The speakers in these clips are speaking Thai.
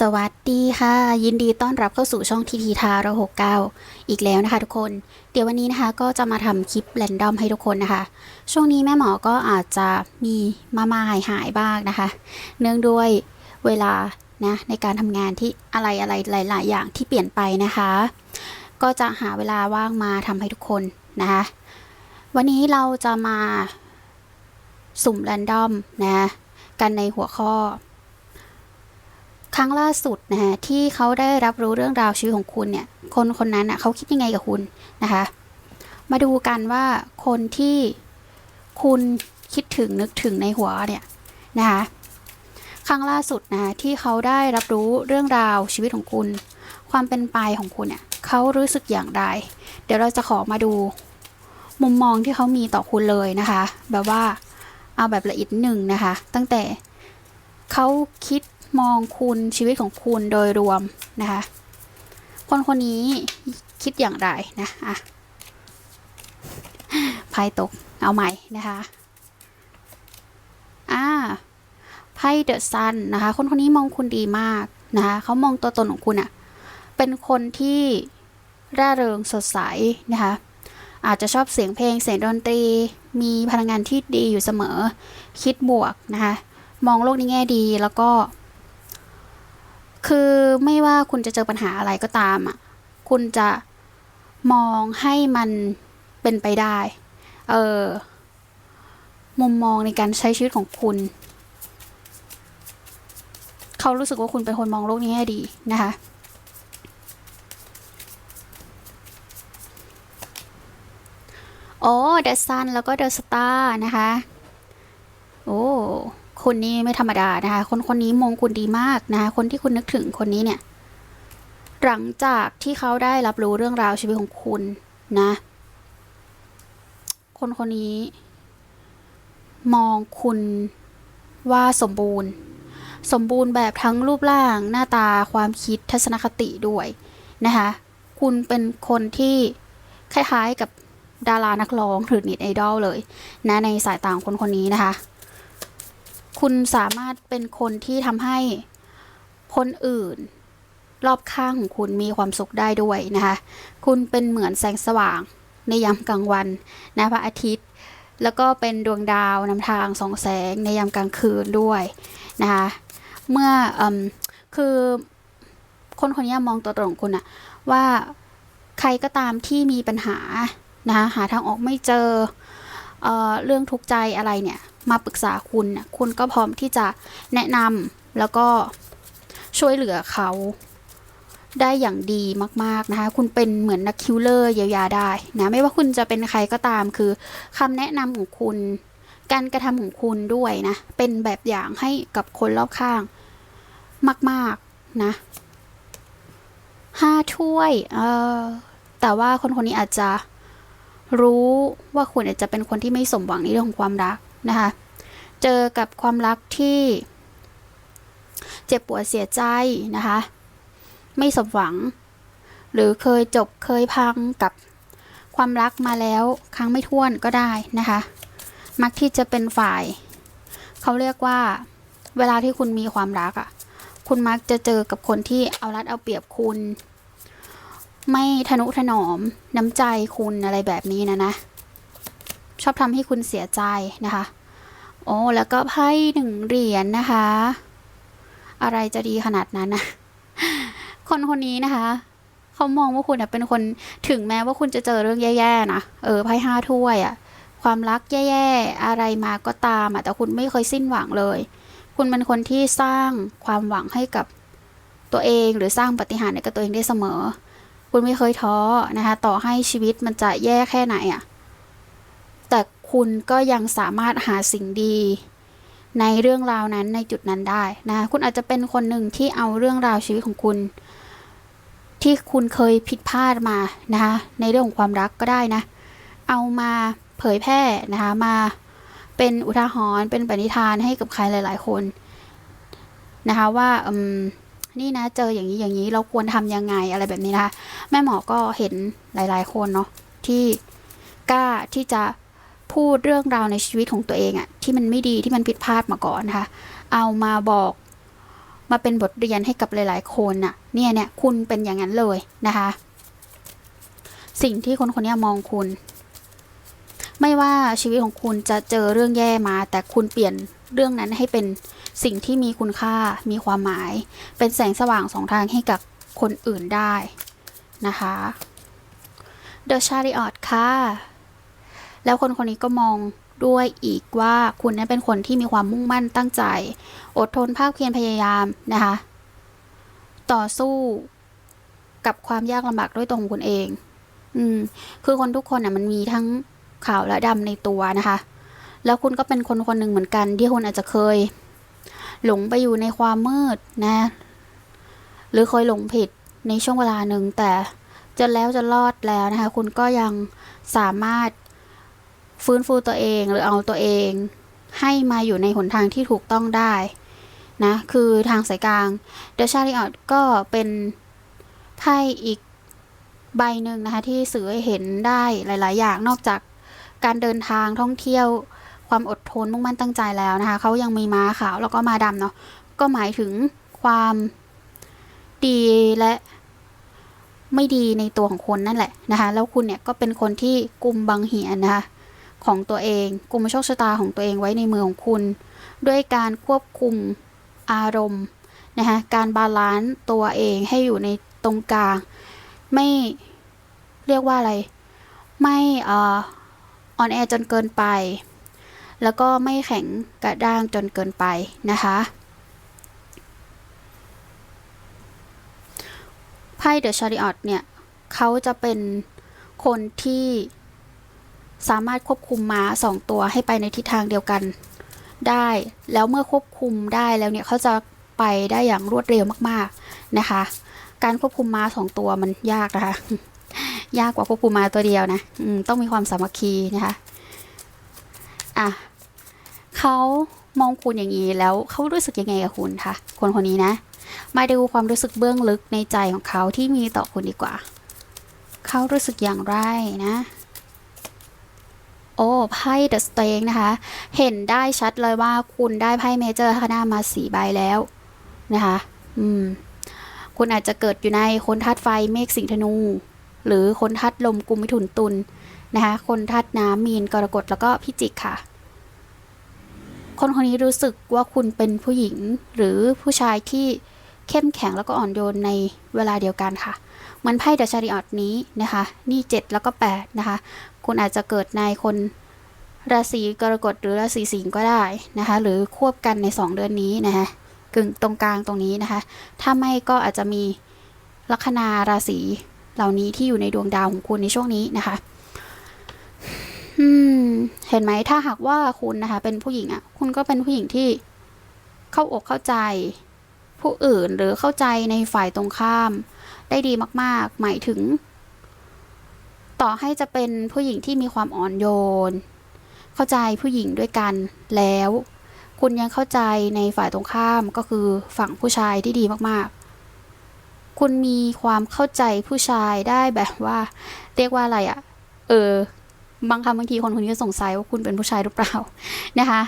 สวัสดีค่ะ ยินดีต้อนรับเข้าสู่ช่องทีทีทาเราหกเก้าอีกแล้วนะคะทุกคน เดี๋ยววันนี้นะคะก็จะมาทำคลิปแรนดอมให้ทุกคนนะคะ ช่วงนี้แม่หมอก็อาจจะมีมามาหายหายบ้างนะคะ เนื่องด้วยเวลานะในการทำงานที่อะไรอะไรหลาย ๆ อย่างที่เปลี่ยนไปนะคะ ก็จะหาเวลาว่างมาทำให้ทุกคนนะคะ วันนี้เราจะมาสุ่มแรนดอมนะกันในหัวข้อ ครั้งล่าสุดนะฮะที่เขาได้รับรู้เรื่องราวชีวิตของคุณเนี่ยคนคนนั้นอะเขาคิดยังไงกับคุณนะคะ มาดูกันว่าคนที่คุณคิดถึงนึกถึงในหัวเนี่ยนะคะครั้งล่าสุดนะที่เขาได้รับรู้เรื่องราวชีวิตของคุณ ความเป็นไปของคุณเนี่ยเขารู้สึกอย่างไร เดี๋ยวเราจะขอมาดู มุมมองที่เขามีต่อคุณเลยนะคะ แบบว่าเอาแบบละเอียดหนึ่งนะคะ ตั้งแต่เขาคิด มองคุณชีวิตของคุณโดยรวมนะคะ คนคนนี้คิดอย่างไรนะอะไพ่ตกเอาใหม่นะคะอ่าไพ่เดอะซันนะคะ คนคนนี้มองคุณดีมากนะคะเขามองตัวตนของคุณอะเป็นคนที่ร่าเริงสดใสนะคะอาจจะชอบเสียงเพลงเสียงดนตรี มีพลังงานที่ดีอยู่เสมอ คิดบวกนะคะ มองโลกในแง่ดีแล้วก็ คือไม่ว่าคุณจะเจอปัญหาอะไรก็ตามอะ คุณจะมองให้มันเป็นไปได้ เออ มุมมองในการใช้ชีวิตของคุณ เขารู้สึกว่าคุณเป็นคนมองโลกนี้ให้ดีนะคะโอ้เดอะซันแล้วก็เดอะสตาร์นะคะ โอ้ คุณนี่ไม่ธรรมดานะคะ คนคนนี้มองคุณดีมากนะคะคนที่คุณนึกถึงคนนี้เนี่ย หลังจากที่เขาได้รับรู้เรื่องราวชีวิตของคุณนะ คนคนนี้ มองคุณว่าสมบูรณ์ สมบูรณ์แบบทั้งรูปร่าง หน้าตาความคิดทัศนคติด้วยนะคะ คุณเป็นคนที่คล้ายๆกับดารานักร้องหรือน็ตไอดอลเลยนะในสายตาของคนคนนี้นะคะ คุณสามารถเป็นคนที่ทำให้คนอื่น รอบข้างของคุณมีความสุขได้ด้วยนะคะ คุณเป็นเหมือนแสงสว่างในยามกลางวันนะพระอาทิตย์ แล้วก็เป็นดวงดาวนำทางสองแสงในยามกลางคืนด้วยนะคะเมื่ออมคือคนคนนี้มองตัวตนของคุณอะว่าใครก็ตามที่มีปัญหานะคะหาทางออกไม่เจอเออเรื่องทุกข์ใจอะไรเนี่ย มาปรึกษาคุณน่ะคุณก็พร้อมที่จะแนะนำแล้วก็ช่วยเหลือเขาได้อย่างดีมาก ๆ นะคะ คุณเป็นเหมือนนักคิวเลอร์เยียวยาได้นะไม่ว่าคุณจะเป็นใครก็ตามคือคำแนะนำของคุณ การกระทำของคุณด้วยนะ เป็นแบบอย่างให้กับคนรอบข้าง มาก ๆ นะห้าถ้วยเออแต่ว่าคนคนนี้อาจจะรู้ว่าคุณอาจจะเป็นคนที่ไม่สมหวังในเรื่องของความรัก นะคะเจอกับความรักที่เจ็บปวดเสียใจนะคะไม่สมหวัง หรือเคยจบเคยพังกับความรักมาแล้วครั้งไม่ถ้วนก็ได้นะคะ มักที่จะเป็นฝ่าย เขาเรียกว่า เวลาที่คุณมีความรักอะ่ะ คุณมักจะเจอกับคนที่เอารัดเอาเปรียบคุณ ไม่ทนุถนอมน้ำใจคุณอะไรแบบนี้นะนะ ชอบทำให้คุณเสียใจนะคะ โอ้แล้วก็ไพ่หนึ่งเหรียญนะคะ อะไรจะดีขนาดนั้นนะคนคนนี้นะคะเขามองว่าคุณเป็นคนถึงแม้ว่าคุณจะเจอเรื่องแย่ๆนะเออไพ่ห้าถ้วยอะความรักแย่ๆอะไรมาก็ตามอะแต่คุณไม่เคยสิ้นหวังเลย คุณเป็นคนที่สร้างความหวังให้กับตัวเองหรือสร้างปฏิหารให้กับตัวเองได้เสมอ คุณไม่เคยท้อนะคะ ต่อให้ชีวิตมันจะแย่แค่ไหนอะแต่ คุณก็ยังสามารถหาสิ่งดี ในเรื่องราวนั้นในจุดนั้นได้นะคุณอาจจะเป็นคนหนึ่งที่เอาเรื่องราวชีวิตของคุณ ที่คุณเคยผิดพลาดมานะคะในเรื่องของความรักก็ได้นะ เอามาเผยแพร่นะคะมาเป็นอุทาหรณ์เป็นปณิธานให้กับใครหลาย ๆ คนนะคะว่าอืมนี่นะเจออย่างนี้อย่างนี้เราควรทำยังไงอะไรแบบนี้นะคะแม่หมอก็เห็นหลาย ๆ คนเนาะที่กล้าที่จะ พูดเรื่องราวในชีวิตของตัวเองอะที่มันไม่ดีที่มันผิดพลาดมาก่อนนะคะเอามาบอกมาเป็นบทเรียนให้กับหลาย ๆ คนน่ะเนี่ยเนี่ยคุณเป็นอย่างนั้นเลยนะคะ สิ่งที่คนคนนี้มองคุณ ไม่ว่าชีวิตของคุณจะเจอเรื่องแย่มา แต่คุณเปลี่ยนเรื่องนั้นให้เป็นสิ่งที่มีคุณค่ามีความหมาย เป็นแสงสว่างสองทางให้กับคนอื่นได้นะคะ The Chariot ค่ะ แล้วคนคนนี้ก็มองด้วยอีกว่าคุณนั้นเป็นคนที่มีความมุ่งมั่นตั้งใจ อดทนภาคเพียรพยายามนะคะ ต่อสู้กับความยากลำบากด้วยตัวของคุณเอง อืม คือคนทุกคนน่ะมันมีทั้งขาวและดำในตัวนะคะ แล้วคุณก็เป็นคนคนหนึ่งเหมือนกันที่คุณอาจจะเคย หลงไปอยู่ในความมืดนะ หรือเคยหลงผิดในช่วงเวลาหนึ่งแต่จนแล้วจะรอดแล้วนะคะ คุณก็ยังสามารถ ฟื้นฟูตัวเองหรือเอาตัวเอง ให้มาอยู่ในหนทางที่ถูกต้องได้นะคือทางสายกลาง The Chariot ก็เป็นไพ่อีกใบหนึ่งนะคะ ที่สื่อให้เห็นได้หลาย ๆ อย่างนอกจากการเดินทางท่องเที่ยวความอดทนมุ่งมั่นตั้งใจแล้วนะคะเขายังมีม้าขาวแล้วก็มาดำเนาะก็หมายถึงความดีและไม่ดีในตัวของคนนั่นแหละนะคะ แล้วคุณเนี่ยก็เป็นคนที่กุมบังเหียนนะคะ ของตัวเองกลุ่มโชคชะตาของตัวเองไว้ในมือของคุณ ด้วยการควบคุมอารมณ์นะคะการบาลานซ์ตัวเองให้อยู่ในตรงกลาง ไม่เรียกว่าอะไร ไม่อออ่อนแอจนเกินไป แล้วก็ไม่แข็งกระด้างจนเกินไปนะคะไพ่เดอะชาริออตเนี่ย เขาจะเป็นคนที่ สามารถควบคุมม้าสองตัวให้ไปในทิศทางเดียวกันได้ แล้วเมื่อควบคุมได้แล้วเนี่ยเขาจะไปได้อย่างรวดเร็วมากๆนะคะ การควบคุมม้าสองตัวมันยากนะคะ ยากกว่าควบคุมม้าตัวเดียวนะต้องมีความสามัคคีนะคะอะเขามองคุณอย่างนี้แล้วเขารู้สึกยังไงกับคุณคะคนคนนี้นะ มาดูความรู้สึกเบื้องลึกในใจของเขาที่มีต่อคุณดีกว่า เขารู้สึกอย่างไรนะ โอ้ไพ่เดอะสเตงนะคะ เห็นได้ชัดเลยว่าคุณได้ไพ่เมเจอร์ข้างหน้ามาสี่ใบแล้วนะคะ อืม คุณอาจจะเกิดอยู่ในคนธาตุไฟเมฆสิงธนู หรือคนธาตุลมกุมมิถุนตุลนะคะ คนธาตุน้ำมีนกรกฎแล้วก็พิจิกค่ะ คนคนนี้รู้สึกว่าคุณเป็นผู้หญิงหรือผู้ชายที่เข้มแข็งแล้วก็อ่อนโยนในเวลาเดียวกันค่ะ เหมือนไพ่เดอะชาริออตนี้นะคะ นี่ 7 แล้วก็ 8 นะคะ คุณอาจจะเกิดในคนราศีกรกฎหรือราศีสิงห์ก็ได้นะคะ หรือควบกันใน 2 เดือนนี้นะคะกึ่งตรงกลางตรงนี้นะคะ ถ้าไม่ก็อาจจะมีลัคนาราศีเหล่านี้ที่อยู่ในดวงดาวของคุณในช่วงนี้นะคะเห็นไหมถ้าหากว่าคุณนะคะ เป็นผู้หญิงอะ่ะ คุณก็เป็นผู้หญิงที่เข้าอกเข้าใจ ผู้อื่นหรือเข้าใจในฝ่ายตรงข้าม ได้ดีมาก ๆ หมายถึง ต่อให้จะเป็นผู้หญิงที่มีความอ่อนโยน เข้าใจผู้หญิงด้วยกันแล้ว คุณยังเข้าใจในฝ่ายตรงข้ามก็คือฝั่งผู้ชายที่ดีมากๆ คุณมีความเข้าใจผู้ชายได้แบบว่า เรียกว่าอะไรอะ่ะ เออ บางคำบางทีคนคนนี้ก็สงสัยว่าคุณเป็นผู้ชายหรือเปล่านะคะ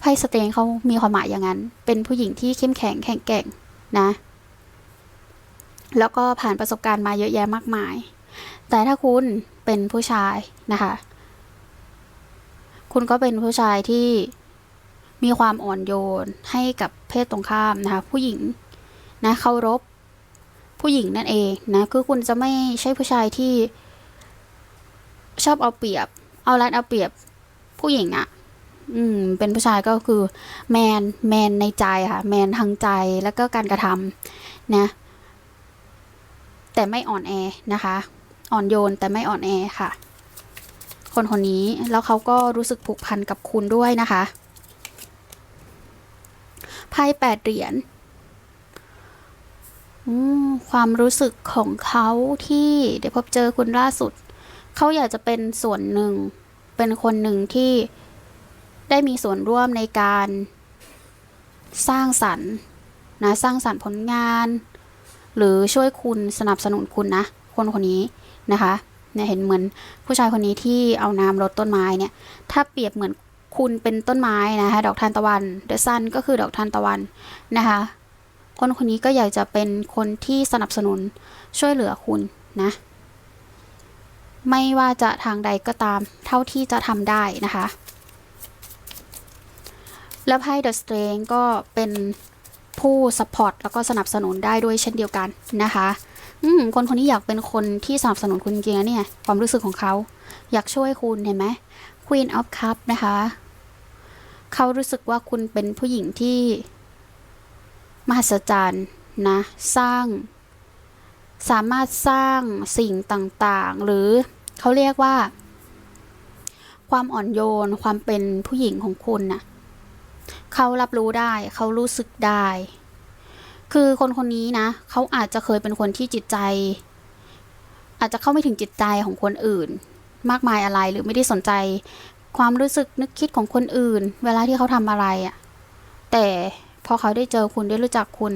ไพ่สเตงเขามีความหมายอย่างนั้น เป็นผู้หญิงที่เข้มแข็งแข็งแกร่งนะ แล้วก็ผ่านประสบการณ์มาเยอะแยะมากมาย แต่ถ้าคุณเป็นผู้ชายนะคะ คุณก็เป็นผู้ชายที่มีความอ่อนโยนให้กับเพศตรงข้ามนะคะ ผู้หญิงนะเคารพผู้หญิงนั่นเองนะ คือคุณจะไม่ใช่ผู้ชายที่ชอบเอาเปรียบ เอารัดเอาเปรียบผู้หญิงอะ่ะ อืม เป็นผู้ชายก็คือแมนแมนในใจค่ะ แมนทางใจแล้วก็การกระทำนะ แต่ไม่อ่อนแอนะคะ อ่อนโยนแต่ไม่อ่อนแอค่ะ คนคนนี้แล้วเขาก็รู้สึกผูกพันกับคุณด้วยนะคะไพ่แปดเหรียญความรู้สึกของเขาที่ได้พบเจอคุณล่าสุด เขาอยากจะเป็นส่วนหนึ่ง เป็นคนหนึ่งที่ได้มีส่วนร่วมในการสร้างสรรค์นะสร้างสรรค์ผลงาน หรือช่วยคุณสนับสนุนคุณนะ คนคนนี้ นะคะเนี่ยเห็นเหมือนผู้ชายคนนี้ที่เอาน้ำรดต้นไม้เนี่ย ถ้าเปรียบเหมือนคุณเป็นต้นไม้นะคะ ดอกทานตะวัน The Sun ก็คือดอกทานตะวันนะคะ คนคนนี้ก็อยากจะเป็นคนที่สนับสนุนช่วยเหลือคุณนะ ไม่ว่าจะทางใดก็ตามเท่าที่จะทำได้นะคะ แล้วไพ่ The Strength ก็เป็นผู้สปอร์ตแล้วก็สนับสนุนได้ด้วยเช่นเดียวกันนะคะ อืมคนคนนี้อยากเป็นคนที่สนับสนุนคุณจริงๆนะเนี่ย ความรู้สึกของเขา อยากช่วยคุณเห็นไหม Queen of Cup นะคะ เขารู้สึกว่าคุณเป็นผู้หญิงที่ มหัศจรรย์นะ สร้าง สามารถสร้างสิ่งต่างๆ หรือเขาเรียกว่า ความอ่อนโยนความเป็นผู้หญิงของคุณน่ะเขารับรู้ได้ เขารู้สึกได้ คือคนคนนี้นะเขาอาจจะเคยเป็นคนที่จิตใจ อาจจะเข้าไม่ถึงจิตใจของคนอื่น มากมายอะไรหรือไม่ได้สนใจ ความรู้สึกนึกคิดของคนอื่น เวลาที่เขาทำอะไรอะ่ะแต่พอเขาได้เจอคุณได้รู้จักคุณ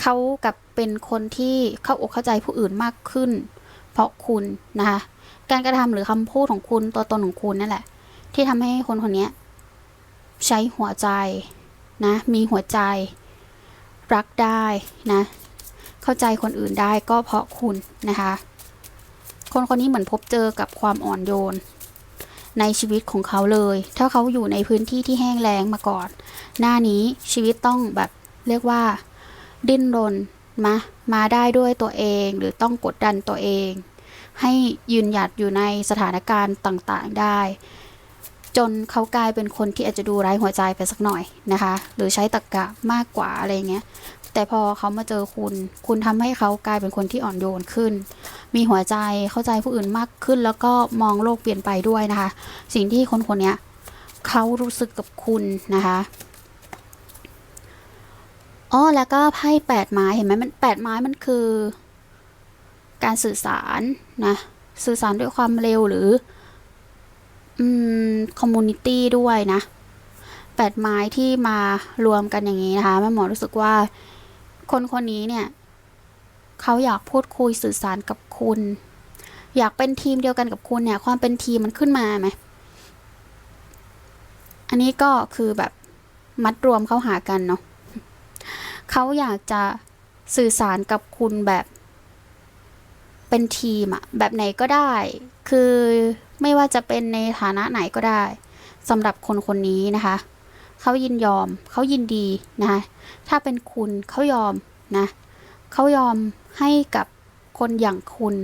เขากับเป็นคนที่เข้าอกเข้าใจผู้อื่นมากขึ้น เพราะคุณนะคะการกระทำหรือคำพูดของคุณตัวตนของคุณนั่นแหละ ที่ทำให้คนคนนี้ใช้หัวใจนะมีหัวใจ รักได้นะ เข้าใจคนอื่นได้ก็เพราะคุณนะคะ คนคนนี้เหมือนพบเจอกับความอ่อนโยน ในชีวิตของเขาเลย ถ้าเขาอยู่ในพื้นที่ที่แห้งแล้งมาก่อน หน้านี้ชีวิตต้องแบบเรียกว่า ดิ้นรนมามาได้ด้วยตัวเองหรือต้องกดดันตัวเอง ให้ยืนหยัดอยู่ในสถานการณ์ต่างๆได้ จนเขากลายเป็นคนที่อาจจะดูไร้หัวใจไปสักหน่อยนะคะ หรือใช้ตรกกะมากกว่าอะไรเงี้ย แต่พอเขามาเจอคุณ คุณทำให้เขากลายเป็นคนที่อ่อนโยนขึ้น มีหัวใจเข้าใจผู้อื่นมากขึ้น แล้วก็มองโลกเปลี่ยนไปด้วยนะคะ สิ่งที่คนคนนี้เขารู้สึกกับคุณนะคะอ๋อแล้วก็ไพ่แปดไม้เห็นไหมมันแปดไม้มันคือ การสื่อสารนะสื่อสารด้วยความเร็วหรือ อืมคอมมูนิตี้ด้วยนะแปดไม้ที่มารวมกันอย่างนี้นะคะแม่หมอรู้สึกว่า คนคนนี้เนี่ยเขาอยากพูดคุยสื่อสารกับคุณ อยากเป็นทีมเดียวกันกับคุณเนี่ย ความเป็นทีมมันขึ้นมาไหมอันนี้ก็คือแบบมัดรวมเข้าหากันเนาะเขาอยากจะสื่อสารกับคุณแบบเป็นทีมอะแบบไหนก็ได้ คือ ไม่ว่าจะเป็นในฐานะไหนก็ได้สำหรับคนคนนี้นะคะ เขายินยอม เขายินดีนะคะถ้าเป็นคุณเขายอมนะเขายอมให้กับคนอย่างคุณ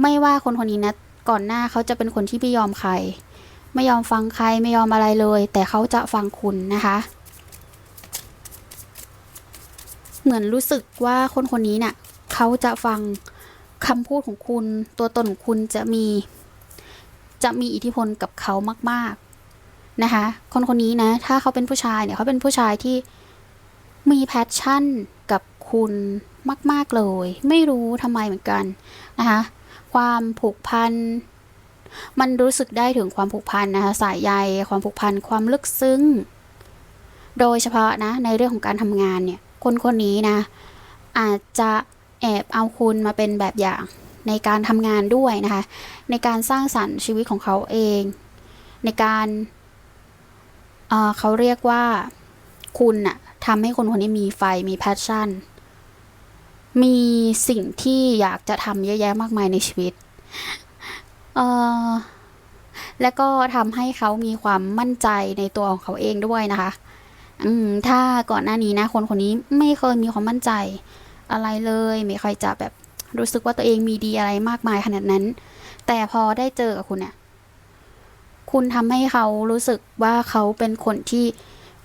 ไม่ว่าคนคนนี้นะก่อนหน้าเขาจะเป็นคนที่ไม่ยอมใคร ไม่ยอมฟังใครไม่ยอมอะไรเลย แต่เขาจะฟังคุณนะคะ เหมือนรู้สึกว่าคนคนนี้เนะ่ะเขาจะฟังคำพูดของคุณ ตัวตนของคุณจะมี จะมีอิทธิพลกับเขามาก ๆนะคะ คนคนนี้นะ ถ้าเขาเป็นผู้ชายเนี่ยเขาเป็นผู้ชายที่มีแพชชั่นกับคุณมาก ๆ เลย ไม่รู้ทำไมเหมือนกันนะคะความผูกพันมันรู้สึกได้ถึงความผูกพันนะคะสายใยความผูกพันความลึกซึ้ง โดยเฉพาะนะในเรื่องของการทำงานเนี่ยคนคนนี้นะอาจจะแอบเอาคุณมาเป็นแบบอย่าง ในการทำงานด้วยนะคะ ในการสร้างสรรค์ชีวิตของเขาเอง ในการเเขาเรียกว่าคุณน่ะทำให้คนคนนี้มีไฟมีแพชชั่น มีสิ่งที่อยากจะทำเยอะแยะมากมายในชีวิตแล้วก็ทำให้เขามีความมั่นใจในตัวของเขาเองด้วยนะคะ อืม ถ้าก่อนหน้านี้นะ คนคนนี้ไม่เคยมีความมั่นใจอะไรเลย ไม่ค่อยจะแบบ รู้สึกว่าตัวเองมีดีอะไรมากมายขนาดนั้น แต่พอได้เจอกับคุณเนี่ยคุณทำให้เขารู้สึกว่าเขาเป็นคนที่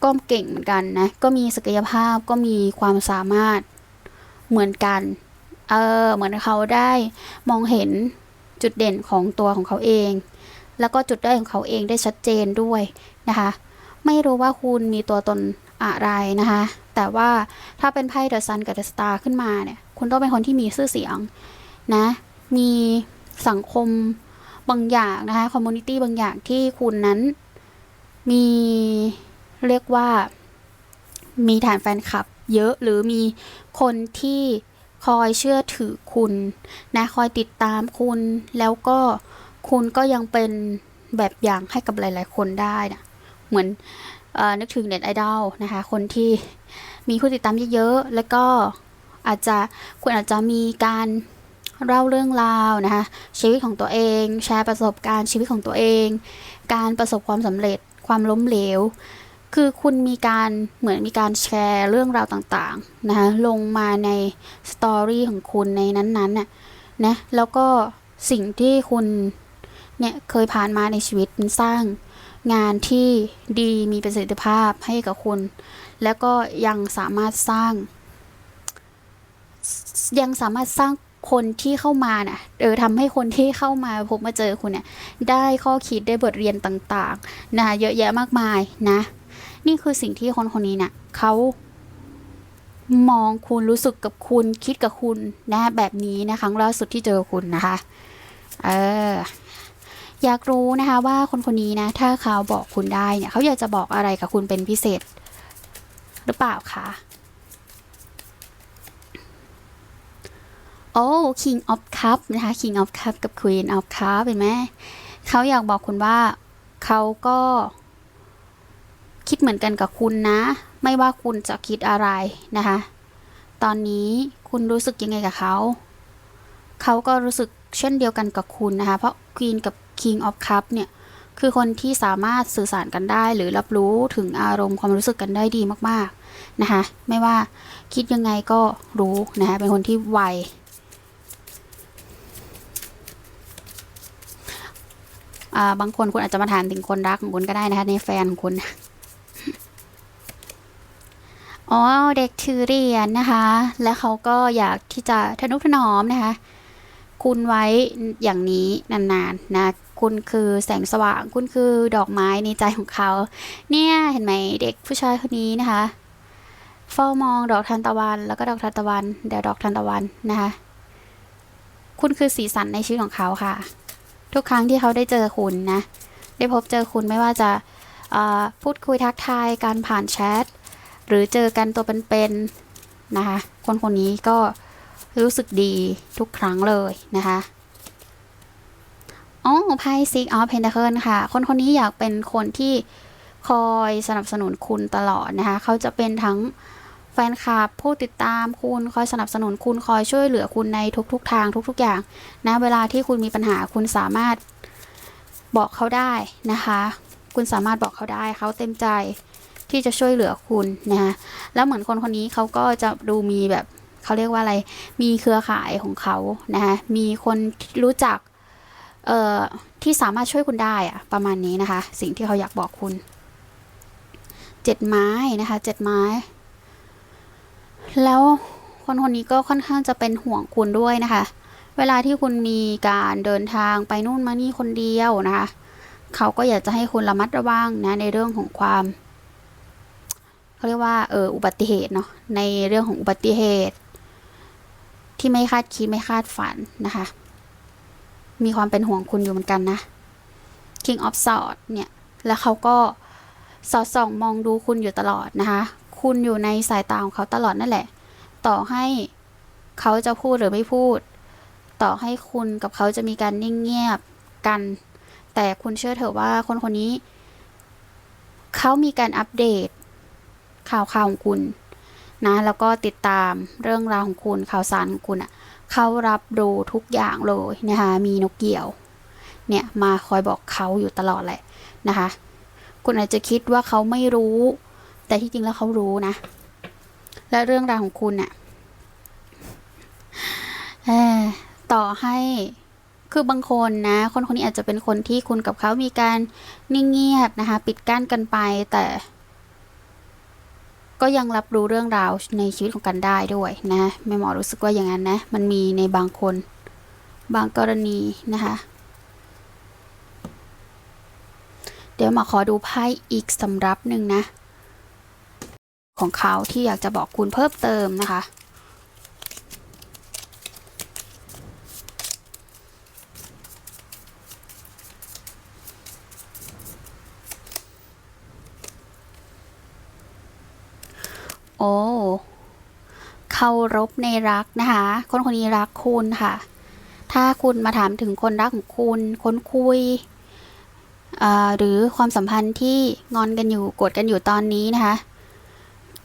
ก็เก่งเหมือนกันนะ ก็มีศักยภาพก็มีความสามารถเหมือนกัน เออ เหมือนเขาได้มองเห็นจุดเด่นของตัวของเขาเอง แล้วก็จุดด้อยของเขาเองได้ชัดเจนด้วยนะคะ ไม่รู้ว่าคุณมีตัวตน อะไรนะคะ แต่ว่าถ้าเป็นไพ่เดอะซันกับเดอะสตาร์ขึ้นมาเนี่ย คุณต้องเป็นคนที่มีชื่อเสียงนะ มีสังคมบางอย่างนะคะ คอมมูนิตี้บางอย่างที่คุณนั้นมีเรียกว่า มีฐานแฟนคลับ เยอะหรือมีคนที่คอยเชื่อถือคุณนะ คอยติดตามคุณ แล้วก็คุณก็ยังเป็นแบบอย่างให้กับหลาย ๆ คนได้นะเหมือน นึกถึงเน็ตไอดอลนะคะคนที่มีผู้ติดตามเยอะๆ แล้วก็อาจจะคุณอาจจะมีการเล่าเรื่องราวนะคะชีวิตของตัวเอง แชร์ประสบการณ์ชีวิตของตัวเอง การประสบความสำเร็จความล้มเหลว คือคุณมีการเหมือนมีการแชร์เรื่องราวต่างๆนะคะลงมาในสตอรี่ของคุณในนั้นๆน่ะนะแล้วก็สิ่งที่คุณเนี่ยเคยผ่านมาในชีวิตมันสร้าง งานที่ดีมีประสิทธิภาพให้กับคุณ แล้วก็ยังสามารถสร้าง ยังสามารถสร้างคนที่เข้ามาน่ะเออทำให้คนที่เข้ามาพบมาเจอคุณเนี่ย ได้ข้อคิดได้บทเรียนต่างๆ นะเยอะแยะมากมายนะ นี่คือสิ่งที่คนคนนี้เนี่ยเขามองคุณรู้สึกกับคุณคิดกับคุณนะแบบนี้นะครั้งล่าสุดที่เจอคุณนะคะ เออ อยากรู้นะคะว่าคนคนนี้นะถ้าเขาบอกคุณได้เนี่ยเขาอยากจะบอกอะไรกับคุณเป็นพิเศษ หรือเปล่าคะโอ้ King of Cup นะคะ King of Cup กับ Queen of Cup เห็นไหมเขาอยากบอกคุณว่าเขาก็ คิดเหมือนกันกับคุณนะ ไม่ว่าคุณจะคิดอะไรนะคะ ตอนนี้คุณรู้สึกยังไงกับเขา เขาก็รู้สึกเช่นเดียวกันกับคุณนะคะ เพราะ Queen กับ King of Cup เนี่ยคือคนที่สามารถสื่อสารกันได้ หรือรับรู้ถึงอารมณ์ความรู้สึกกันได้ดีมากๆนะคะไม่ว่าคิดยังไงก็รู้นะคะเป็นคนที่ไวอ่าบางคนคุณอาจจะมาถามถึงคนรักของคุณก็ได้นะคะในแฟนของคุณอ๋อเด็กถือเรียญนะคะ และเขาก็อยากที่จะทนุถนอมนะคะ คุณไว้อย่างนี้นานๆนะ คุณคือแสงสว่าง คุณคือดอกไม้ในใจของเขา เนี่ยเห็นไหมเด็กผู้ชายคนนี้นะคะ เฝ้ามองดอกทานตะวัน แล้วก็ดอกทานตะวันเดี๋ยวดอกทานตะวันนะคะ คุณคือสีสันในชีวิตของเขาค่ะ ทุกครั้งที่เขาได้เจอคุณนะ ได้พบเจอคุณไม่ว่าจะเอ่อพูดคุยทักทายการผ่านแชทหรือเจอกันตัวเป็นๆนะคะ คนคนนี้ก็รู้สึกดีทุกครั้งเลยนะคะ อ๋อไพ่ซิกออฟเพนทาเคิลค่ะ คนคนนี้อยากเป็นคนที่คอยสนับสนุนคุณตลอดนะคะ เขาจะเป็นทั้งแฟนคลับผู้ติดตามคุณคอยสนับสนุนคุณคอยช่วยเหลือคุณในทุก ๆ ทางทุก ๆ อย่างนะเวลาที่คุณมีปัญหาคุณสามารถบอกเขาได้นะคะ คุณสามารถบอกเขาได้เขาเต็มใจที่จะช่วยเหลือคุณนะคะแล้วเหมือนคนคนนี้เขาก็จะดูมีแบบเขาเรียกว่าอะไร มีเครือข่ายของเขานะคะมีคนรู้จัก เอ่อที่สามารถช่วยคุณได้อะประมาณนี้นะคะ สิ่งที่เขาอยากบอกคุณเจ็ดไม้นะคะเจ็ดไม้ แล้วคนคนนี้ก็ค่อนข้างจะเป็นห่วงคุณด้วยนะคะ เวลาที่คุณมีการเดินทางไปนู่นมานี่คนเดียวนะคะ เขาก็อยากจะให้คุณระมัดระวังนะในเรื่องของความเขาเรียกว่าเอออุบัติเหตุเนาะในเรื่องของอุบัติเหตุ ที่ไม่คาดคิดไม่คาดฝันนะคะ มีความเป็นห่วงคุณอยู่เหมือนกันนะ King of Swords เนี่ย แล้วเขาก็สอดส่องมองดูคุณอยู่ตลอดนะคะ คุณอยู่ในสายตาของเขาตลอดนั่นแหละ ต่อให้เขาจะพูดหรือไม่พูด ต่อให้คุณกับเขาจะมีการนิ่งเงียบกัน แต่คุณเชื่อเถอะว่าคนคนนี้ เขามีการอัปเดต ข่าวข่าวของคุณนะ แล้วก็ติดตามเรื่องราวของคุณข่าวสารของคุณอะ เขารับรู้ทุกอย่างเลยนะคะมีนกเกี่ยว เนี่ยมาคอยบอกเขาอยู่ตลอดแหละนะคะ คุณอาจจะคิดว่าเขาไม่รู้ แต่ที่จริงแล้วเขารู้นะ และเรื่องราวของคุณเนี่ยเอ่อต่อให้คือบางคนนะ คนคนนี้อาจจะเป็นคนที่คุณกับเขามีการนิ่งเงียบนะคะ ปิดกั้นกันไปแต่ ก็ยังรับรู้เรื่องราวในชีวิตของกันได้ด้วยนะแม่หมอรู้สึกว่าอย่างนั้นนะ มันมีในบางคน บางกรณีนะคะ เดี๋ยวหมาขอดูไพ่อีกสำรับหนึ่งนะ ของเขาที่อยากจะบอกคุณเพิ่มเติมนะคะ โอ้เคารพในรักนะคะ คนคนนี้รักคุณค่ะ ถ้าคุณมาถามถึงคนรักของคุณคนคุยหรือความสัมพันธ์ที่งอนกันอยู่โกรธกันอยู่ตอนนี้นะคะ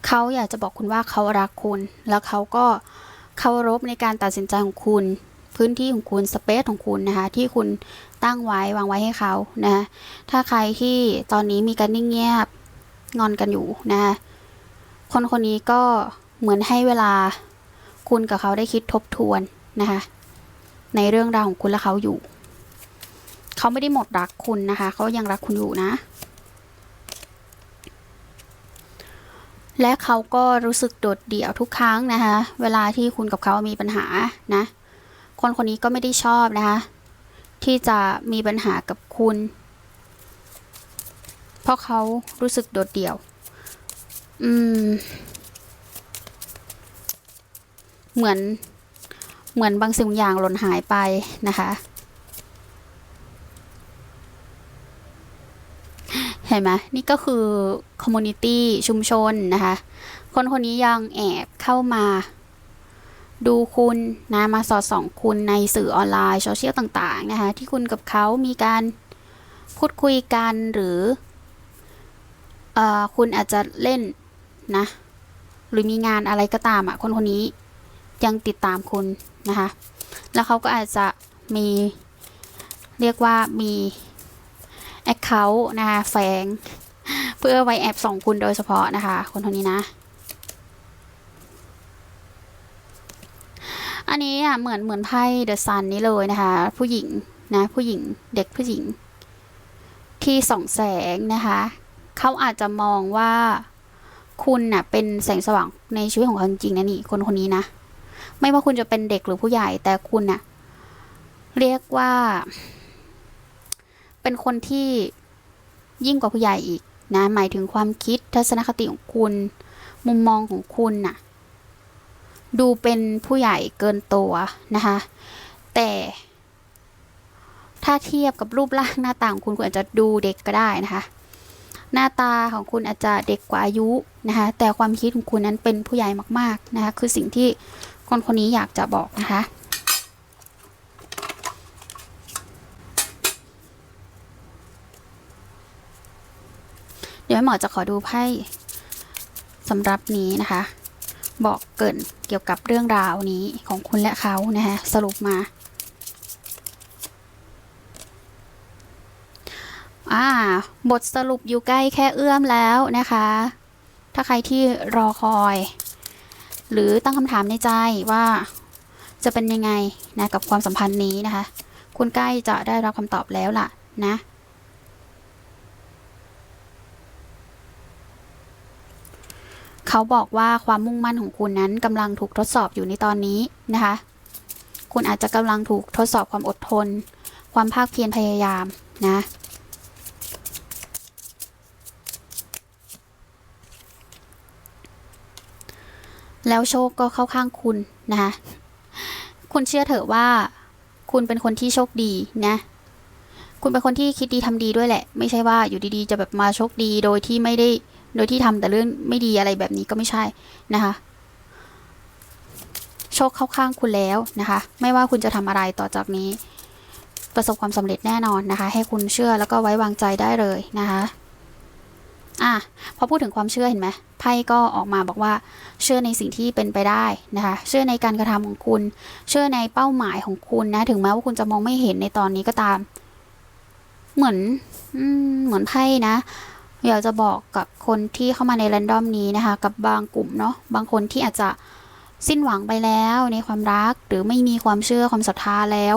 เขาอยากจะบอกคุณว่าเขารักคุณ แล้วเขาก็เคารพในการตัดสินใจของคุณ พื้นที่ของคุณสเปซของคุณนะคะ ที่คุณตั้งไว้วางไว้ให้เขานะคะถ้าใครที่ตอนนี้มีการนิ่งเงียบงอนกันอยู่นะคะ คนคนนี้ก็เหมือนให้เวลาคุณกับเขาได้คิดทบทวนนะคะ ในเรื่องราวของคุณและเขาอยู่ เขาไม่ได้หมดรักคุณนะคะ เขายังรักคุณอยู่นะ และเขาก็รู้สึกโดดเดี่ยวทุกครั้งนะคะ เวลาที่คุณกับเขามีปัญหานะ คนคนนี้ก็ไม่ได้ชอบนะคะ ที่จะมีปัญหากับคุณ เพราะเขารู้สึกโดดเดี่ยว อืม เหมือน เหมือนบางสิ่งบางอย่างหล่นหายไปนะคะ เห็นไหมนี่ก็คือคอมมูนิตี้ชุมชนนะคะ คนคนนี้ยังแอบเข้ามาดูคุณนะมาสอดส่องคุณในสื่อออนไลน์โซเชียลต่าง ๆ นะคะ ที่คุณกับเขามีการพูดคุยกันหรืออคุณอาจจะเล่น นะ หรือมีงานอะไรก็ตามอะ คนคนนี้ยังติดตามคุณนะคะ แล้วเขาก็อาจจะมีเรียกว่ามี Account นะคะแฝงเพื่อไว้แอบส่องคุณโดยเฉพาะนะคะ คนคนนี้นะ อันนี้อะเหมือนเหมือนไพ่เดอะซันนี้เลยนะคะ ผู้หญิงนะผู้หญิงเด็กผู้หญิงที่ส่องแสงนะคะ เขาอาจจะมองว่า คุณน่ะเป็นแสงสว่างในชีวิตของเขาจริงๆนะนี่คนคนนี้นะ ไม่ว่าคุณจะเป็นเด็กหรือผู้ใหญ่แต่คุณน่ะเรียกว่า เป็นคนที่ยิ่งกว่าผู้ใหญ่อีกนะหมายถึงความคิดทัศนคติของคุณ มุมมองของคุณน่ะ ดูเป็นผู้ใหญ่เกินตัวนะคะ แต่ถ้าเทียบกับรูปร่างหน้าตาของคุณคุณอาจจะดูเด็กก็ได้นะคะ หน้าตาของคุณอาจจะเด็กกว่าอายุนะคะแต่ความคิดของคุณนั้นเป็นผู้ใหญ่มากๆนะคะคือสิ่งที่คนคนนี้อยากจะบอกนะคะเดี๋ยวหมอจะขอดูไพ่สำหรับนี้นะคะ บอกเกินเกี่ยวกับเรื่องราวนี้ของคุณและเขานะคะสรุปมา อ่า บทสรุปอยู่ใกล้แค่เอื้อมแล้วนะคะ ถ้าใครที่รอคอย หรือตั้งคำถามในใจว่าจะเป็นยังไงนะกับความสัมพันธ์นี้นะคะ คุณใกล้จะได้รับคำตอบแล้วล่ะนะเขาบอกว่าความมุ่งมั่นของคุณนั้นกำลังถูกทดสอบอยู่ในตอนนี้นะคะ คุณอาจจะกำลังถูกทดสอบความอดทน ความภาคเพียรพยายามนะ แล้วโชคก็เข้าข้างคุณนะคะคุณเชื่อเถอะว่า คุณเป็นคนที่โชคดีนะ คุณเป็นคนที่คิดดีทำดีด้วยแหละ ไม่ใช่ว่าอยู่ดีๆ จะแบบมาโชคดีโดยที่ไม่ได้โดยที่ทำแต่เรื่องไม่ดีอะไรแบบนี้ก็ไม่ใช่นะคะโชคเข้าข้างคุณแล้วนะคะ ไม่ว่าคุณจะทำอะไรต่อจากนี้ ประสบความสำเร็จแน่นอนนะคะ ให้คุณเชื่อแล้วก็ไว้วางใจได้เลยนะคะ อะพอพูดถึงความเชื่อเห็นไหม ไพ่ก็ออกมาบอกว่า เชื่อในสิ่งที่เป็นไปได้นะคะ เชื่อในการกระทำของคุณ เชื่อในเป้าหมายของคุณนะ ถึงแม้ว่าคุณจะมองไม่เห็นในตอนนี้ก็ตาม เหมือนอเหมือนไพ่นะอยากจะบอกกับคนที่เข้ามาในแรนดอมนี้นะคะ กับบางกลุ่มเนาะบางคนที่อาจจะสิ้นหวังไปแล้วในความรักหรือไม่มีความเชื่อความศรัทธาแล้ว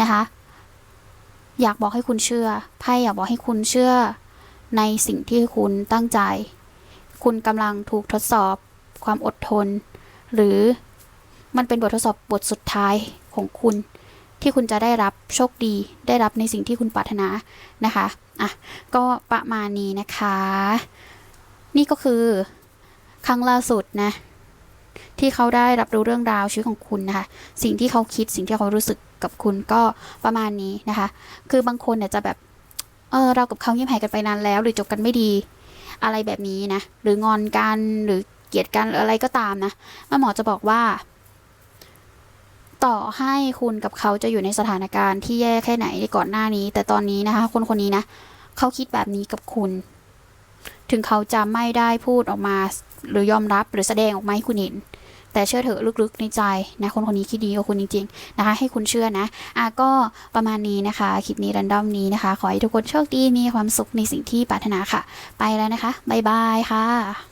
นะคะ อยากบอกให้คุณเชื่อไพ่อยากบอกให้คุณเชื่อในสิ่งที่คุณตั้งใจ คุณกำลังถูกทดสอบความอดทน หรือมันเป็นบททดสอบบทสุดท้ายของคุณ ที่คุณจะได้รับโชคดี ได้รับในสิ่งที่คุณปรารถนานะคะอะก็ประมาณนี้นะคะ นี่ก็คือครั้งล่าสุดนะที่เขาได้รับรู้เรื่องราวชีวิตของคุณนะคะ สิ่งที่เขาคิดสิ่งที่เขารู้สึกกับคุณก็ประมาณนี้นะคะ คือบางคนเนี่ยจะแบบเออเรากับเขาเงียบหายกันไปนานแล้ว หรือจบกันไม่ดี อะไรแบบนี้นะ หรืองอนกันหรือเกลียดกันหรืออะไรก็ตามนะแม่หมอจะบอกว่า ต่อให้คุณกับเขาจะอยู่ในสถานการณ์ที่แย่แค่ไหนในก่อนหน้านี้ แต่ตอนนี้นะคะ คนคนนี้นะเขาคิดแบบนี้กับคุณ ถึงเขาจะไม่ได้พูดออกมา หรือยอมรับหรือแสดงออกมาให้คุณเห็น แต่เชื่อเถอะลึกๆในใจนะคนคนนี้คิดดีกับคุณจริงๆนะคะ ให้คุณเชื่อนะอะก็ประมาณนี้นะคะคลิปนี้รันดอมนี้นะคะ ขอให้ทุกคนโชคดีมีความสุขในสิ่งที่ปรารถนาค่ะ ไปแล้วนะคะบ๊ายบายค่ะ